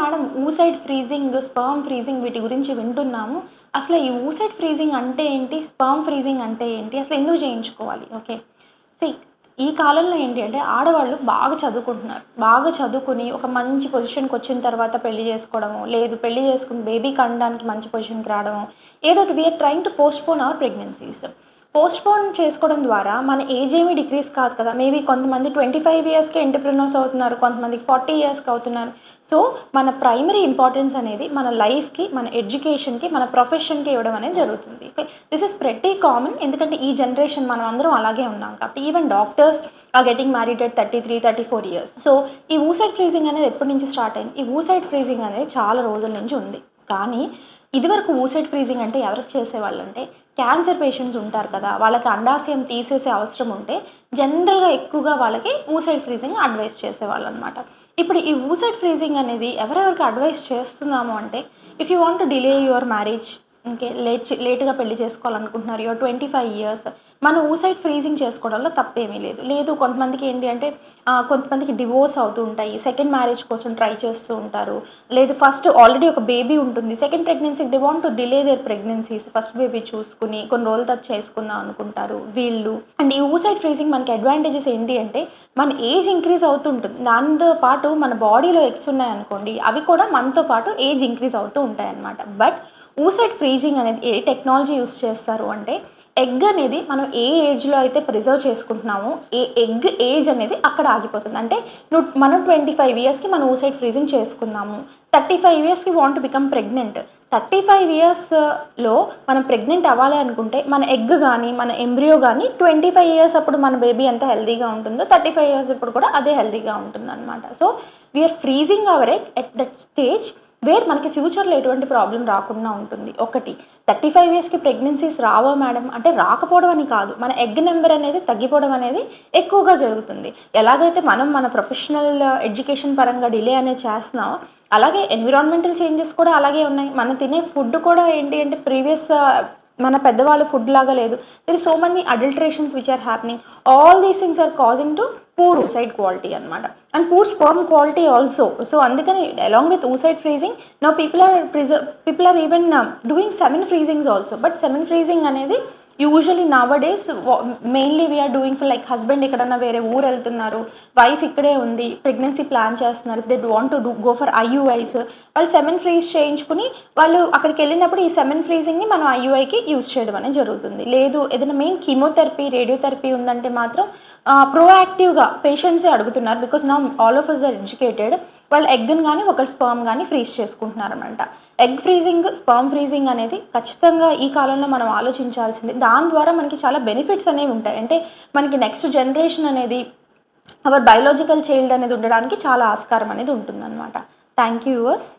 Madam oocyte freezing sperm freezing వీటి గురించి వింటున్నాము. అసలు ఈ ఊసైడ్ ఫ్రీజింగ్ అంటే ఏంటి? స్పర్మ్ ఫ్రీజింగ్ అంటే ఏంటి? అసలు ఎందుకు చేయించుకోవాలి? ఓకే. సి ఈ కాలంలో ఏంటి అంటే ఆడవాళ్ళు బాగా చదువుకుంటున్నారు. బాగా చదువుకుని ఒక మంచి పొజిషన్కి వచ్చిన తర్వాత పెళ్ళి చేసుకోవడము లేదు పెళ్ళి చేసుకుని బేబీ కనడానికి మంచి పొజిషన్కి రావడము ఏదో ఒకటి we're trying to postpone our pregnancies postpone చేసుకోవడం ద్వారా మన ఏజ్ ఏమీ డిక్రీస్ కాదు కదా. మేబీ కొంతమంది ట్వంటీ ఫైవ్ ఇయర్స్కి ఎంటర్ప్రినర్స్ అవుతున్నారు కొంతమంది ఫార్టీ ఇయర్స్కి అవుతున్నారు. సో మన ప్రైమరీ ఇంపార్టెన్స్ అనేది మన లైఫ్కి మన ఎడ్యుకేషన్కి మన ప్రొఫెషన్కి ఇవ్వడం అనేది జరుగుతుంది. దిస్ ఇస్ ప్రెటీ కామన్ ఎందుకంటే ఈ జనరేషన్ మనం అందరం అలాగే ఉన్నాం కాబట్టి even doctors are getting married at thirty three thirty four years so ఈ ఊసైడ్ ఫ్రీజింగ్ అనేది ఎప్పటి నుంచి స్టార్ట్ అయింది? ఈ ఊసైడ్ ఫ్రీజింగ్ అనేది చాలా రోజుల నుంచి ఉంది. కానీ ఇదివరకు ఊసైడ్ ఫ్రీజింగ్ అంటే ఎవరికి చేసేవాళ్ళంటే క్యాన్సర్ పేషెంట్స్ ఉంటారు కదా వాళ్ళకి అండాశయం తీసేసే అవసరం ఉంటే జనరల్గా ఎక్కువగా వాళ్ళకి ఊసైడ్ ఫ్రీజింగ్ అడ్వైస్ చేసేవాళ్ళు అనమాట ఇప్పుడు ఈ ఊసైడ్ ఫ్రీజింగ్ అనేది ఎవరెవరికి అడ్వైస్ చేస్తున్నాము అంటే if you want to delay your marriage ఇంకే లేట్ లేట్గా పెళ్ళి చేసుకోవాలనుకుంటున్నారు యువర్ ట్వంటీ ఫైవ్ ఇయర్స్ మన ఊసైడ్ ఫ్రీజింగ్ చేసుకోవడంలో తప్పేమీ లేదు. లేదు కొంతమందికి ఏంటి అంటే కొంతమందికి డివోర్స్ అవుతూ ఉంటాయి. సెకండ్ మ్యారేజ్ కోసం ట్రై చేస్తూ ఉంటారు. లేదు ఫస్ట్ ఆల్రెడీ ఒక బేబీ ఉంటుంది. Second ప్రెగ్నెన్సీకి they want to delay their pregnancies first baby చూసుకుని కొన్ని రోజులు తర్వాత చేసుకుందాం అనుకుంటారు వీళ్ళు. అండ్ ఈ ఊసైడ్ ఫ్రీజింగ్ మనకి అడ్వాంటేజెస్ ఏంటి అంటే మన ఏజ్ ఇంక్రీజ్ అవుతుంటుంది. దాంతో పాటు మన బాడీలో ఎక్స్ ఉన్నాయనుకోండి అవి కూడా మనతో పాటు ఏజ్ ఇంక్రీజ్ అవుతూ ఉంటాయి అన్నమాట బట్ ఊసైడ్ ఫ్రీజింగ్ అనేది ఏ టెక్నాలజీ యూస్ చేస్తారు అంటే ఎగ్ అనేది మనం ఏ ఏజ్లో అయితే ప్రిజర్వ్ చేసుకుంటున్నామో ఏ ఎగ్ ఏజ్ అనేది అక్కడ ఆగిపోతుంది. అంటే నువ్వు మనం ట్వంటీ ఫైవ్ ఇయర్స్కి మనం ఊసైడ్ ఫ్రీజింగ్ చేసుకున్నాము థర్టీ ఫైవ్ ఇయర్స్కి want become pregnant thirty five ఇయర్స్లో uh, మనం ప్రెగ్నెంట్ అవ్వాలి అనుకుంటే మన ఎగ్ కానీ మన ఎంబ్రియో కానీ ట్వంటీ ఫైవ్ ఇయర్స్ అప్పుడు మన బేబీ ఎంత హెల్తీగా ఉంటుందో థర్టీ ఫైవ్ ఇయర్స్ ఇప్పుడు కూడా అదే హెల్తీగా ఉంటుందన్నమాట. So we're freezing our egg at that stage where మనకి ఫ్యూచర్లో ఎటువంటి ప్రాబ్లం రాకుండా ఉంటుంది. ఒకటి థర్టీ ఫైవ్ ఇయర్స్కి ప్రెగ్నెన్సీస్ రావా మేడం అంటే రాకపోవడం అని కాదు. మన ఎగ్ నెంబర్ అనేది తగ్గిపోవడం అనేది ఎక్కువగా జరుగుతుంది. ఎలాగైతే మనం మన ప్రొఫెషనల్ ఎడ్యుకేషన్ పరంగా డిలే అనేది చేస్తున్నామో అలాగే ఎన్విరాన్మెంటల్ చేంజెస్ కూడా అలాగే ఉన్నాయి. మనం తినే ఫుడ్ కూడా ఏంటి అంటే ప్రీవియస్ మన పెద్దవాళ్ళు ఫుడ్ లాగా లేదు. There so many adulterations which are happening all these things are causing to poor oocyte quality అనమాట and poor sperm quality also so అందుకని along with oocyte freezing no people are preserve people are even doing semen freezings also but semen freezing అనేది usually nowadays mainly we're doing for like husband ఎక్కడన్నా వేరే ఊరు వెళ్తున్నారు wife ఇక్కడే ఉంది pregnancy plan చేస్తున్నారు they want to do go for IUIs వాళ్ళు semen freeze చేయించుకుని వాళ్ళు అక్కడికి వెళ్ళినప్పుడు ఈ సెమెన్ ఫ్రీజింగ్ని మనం ఐయుఐకి యూజ్ చేయడం అనేది జరుగుతుంది. లేదు ఏదైనా మెయిన్ కీమోథెరపీ రేడియోథెరపీ ఉందంటే మాత్రం ప్రోయాక్టివ్గా పేషెంట్సే అడుగుతున్నారు బికాస్ నా all of us are educated వాళ్ళు ఎగ్ని కానీ ఒకటి స్పర్మ్ కానీ ఫ్రీజ్ చేసుకుంటున్నారు అనమాట ఎగ్ ఫ్రీజింగ్ స్పర్మ్ ఫ్రీజింగ్ అనేది ఖచ్చితంగా ఈ కాలంలో మనం ఆలోచించాల్సింది. దాని ద్వారా మనకి చాలా బెనిఫిట్స్ అనేవి ఉంటాయి. అంటే మనకి నెక్స్ట్ జనరేషన్ అనేది అవర్ బయోలాజికల్ చైల్డ్ అనేది ఉండడానికి చాలా ఆస్కారం అనేది ఉంటుందన్నమాట. Thank you yours